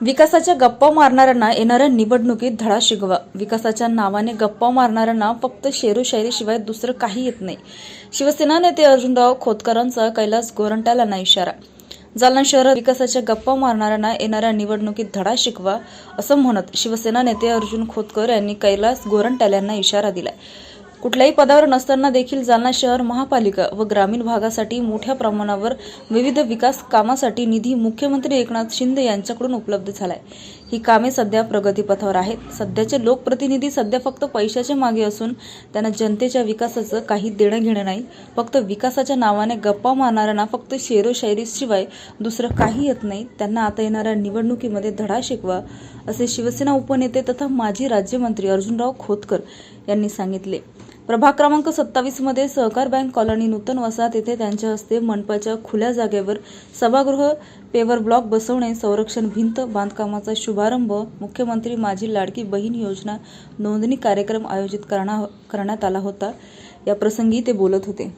विकासाच्या गप्पा मारणाऱ्यांना येणाऱ्या निवडणुकीत धडा शिकवा. विकासाच्या नावाने गप्पा मारणाऱ्यांना फक्त शेरोशायरीशिवाय दुसरं काही येत नाही. शिवसेना नेते अर्जुनराव खोतकरांचा कैलास गोरंट्याला इशारा. जालना शहरात विकासाच्या गप्पा मारणाऱ्यांना येणाऱ्या निवडणुकीत धडा शिकवा असं म्हणत शिवसेना नेते अर्जुन खोतकर यांनी कैलास गोरंट्याल यांना इशारा दिलाय. कुठल्याही पदावर नसताना देखील जालना शहर महापालिका व ग्रामीण भागासाठी मोठ्या प्रमाणावर विविध विकास कामासाठी निधी मुख्यमंत्री एकनाथ शिंदे यांच्याकडून उपलब्ध झालाय. ही कामे सध्या प्रगतीपथावर आहेत. सध्याचे लोकप्रतिनिधी सध्या फक्त पैशाच्या मागे असून त्यांना जनतेच्या विकासाचं काही देणं घेणं नाही. फक्त विकासाच्या नावाने गप्पा मारणाऱ्यांना फक्त शेरोशायरीशिवाय दुसरं काही येत नाही. त्यांना आता येणाऱ्या निवडणुकीमध्ये धडा शिकवा असे शिवसेना उपनेते तथा माजी राज्यमंत्री अर्जुनराव खोतकर यांनी सांगितले. प्रभाग क्रमांक सत्तावीसमध्ये सहकार बँक कॉलनी नूतन वसाहत येथे त्यांच्या हस्ते मनपाच्या खुल्या जागेवर सभागृह पेवर ब्लॉक बसवणे संरक्षण भिंत बांधकामाचा शुभारंभ मुख्यमंत्री माझी लाडकी बहीण योजना नोंदणी कार्यक्रम आयोजित करण्यात आला होता. या प्रसंगी ते बोलत होते.